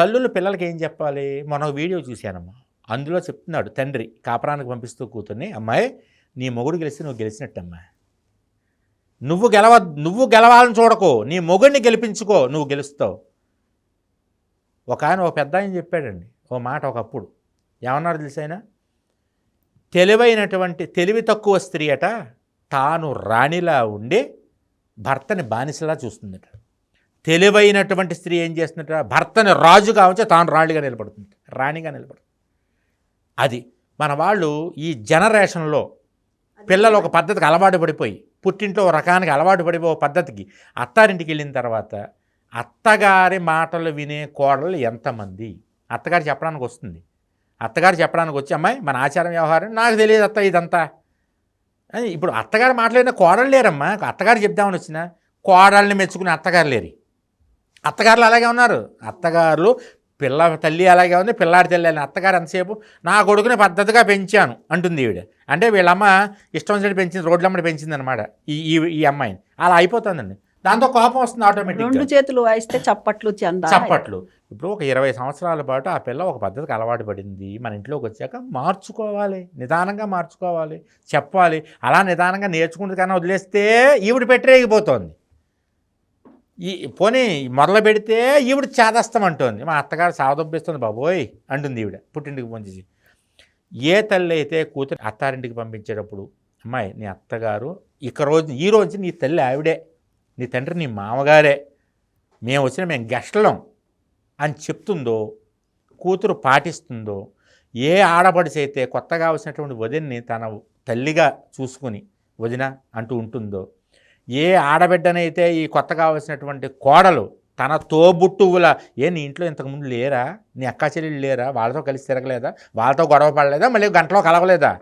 తల్లులు పిల్లలకి ఏం చెప్పాలి? మొన్న ఒక వీడియో చూశానమ్మా. అందులో చెప్తున్నాడు తండ్రి కాపురానికి పంపిస్తూ కూతుర్ని అమ్మాయి నీ మొగుడు గెలిస్తే నువ్వు గెలిచినట్టమ్మా. నువ్వు గెలవ నువ్వు గెలవాలని చూడకో. నీ మొగుడిని గెలిపించుకో నువ్వు గెలుస్తావు. ఒక ఆయన ఒక పెద్ద ఆయన చెప్పాడండి ఓ మాట ఒకప్పుడు. ఏమన్నారు తెలిసైనా తెలివైనటువంటి తెలివి తక్కువ స్త్రీ అట తాను రాణిలా ఉండి భర్తని బానిసలా చూస్తుందట. తెలివైనటువంటి స్త్రీ ఏం చేస్తుందట భర్తని రాజుగా ఉంచి తాను రాణిగా నిలబడుతుంది. రాణిగా నిలబడుతుంది అది మన వాళ్ళు ఈ జనరేషన్లో పిల్లలు ఒక పద్ధతికి అలవాటు పడిపోయి పుట్టింట్లో ఒక రకానికి అలవాటు పడిపోయి పద్ధతికి అత్తారింటికి వెళ్ళిన తర్వాత అత్తగారి మాటలు వినే కోడలు ఎంతమంది? అత్తగారు చెప్పడానికి వస్తుంది. అత్తగారు చెప్పడానికి వచ్చి అమ్మాయి మన ఆచారం వ్యవహారం నాకు తెలియదు అత్త ఇదంతా. ఇప్పుడు అత్తగారు మాట్లాడిన కోడలు లేరమ్మా. అత్తగారు చెప్దామని వచ్చిన కోడల్ని మెచ్చుకునే అత్తగారు లేరు. అత్తగారులు అలాగే ఉన్నారు. అత్తగారులు పిల్ల తల్లి అలాగే ఉంది పిల్లాడి తల్లి అని అత్తగారు ఎంతసేపు? నా కొడుకుని పద్ధతిగా పెంచాను అంటుంది ఈవిడ. అంటే వీళ్ళమ్మ ఇష్టం వచ్చినట్టు పెంచింది రోడ్లమ్మడి పెంచింది అనమాట ఈ ఈ- ఈ అమ్మాయిని. అలా అయిపోతుందండి. దాంతో కోపం వస్తుంది ఆటోమేటిక్గా రెండు చేతులు వాయిస్తే చప్పట్లు చందా? చప్పట్లు. ఇప్పుడు ఒక ఇరవై సంవత్సరాల పాటు ఆ పిల్ల ఒక పద్ధతికి అలవాటు పడింది. మన ఇంట్లోకి వచ్చాక మార్చుకోవాలి నిదానంగా మార్చుకోవాలి చెప్పాలి. అలా నిదానంగా నేర్చుకుంటుంది కానీ వదిలేస్తే ఈవిడ పెట్టరేగిపోతుంది. ఈ పోనీ మొదలు పెడితే ఈవిడ చేదస్తం అంటుంది మా అత్తగారు సావదొబ్బిస్తుంది బాబోయ్ అంటుంది ఈవిడ పుట్టింటికి పంచేసి ఏ తల్లి అయితే కూతురు అత్తారింటికి పంపించేటప్పుడు అమ్మాయి నీ అత్తగారు ఇక రోజు ఈ రోజు నీ తల్లి ఆవిడే నీ తండ్రి నీ మామగారే మేము వచ్చిన మేము గెస్టలం అని చెప్తుందో కూతురు పాటిస్తుందో ఏ ఆడపడిచి అయితే కొత్తగా వచ్చినటువంటి వదిన్ని తన తల్లిగా చూసుకుని వదిన అంటూ ఉంటుందో ఏ ఆడబిడ్డనైతే ఈ కొత్త కావలసినటువంటి కోడలు తన తోబుట్టువుల ఏ నీ ఇంట్లో ఇంతకుముందు లేరా? నీ అక్కా చెల్లెళ్ళు లేరా? వాళ్ళతో కలిసి తిరగలేదా? వాళ్ళతో గొడవ పడలేదా? మళ్ళీ గంటలో కలవలేదా?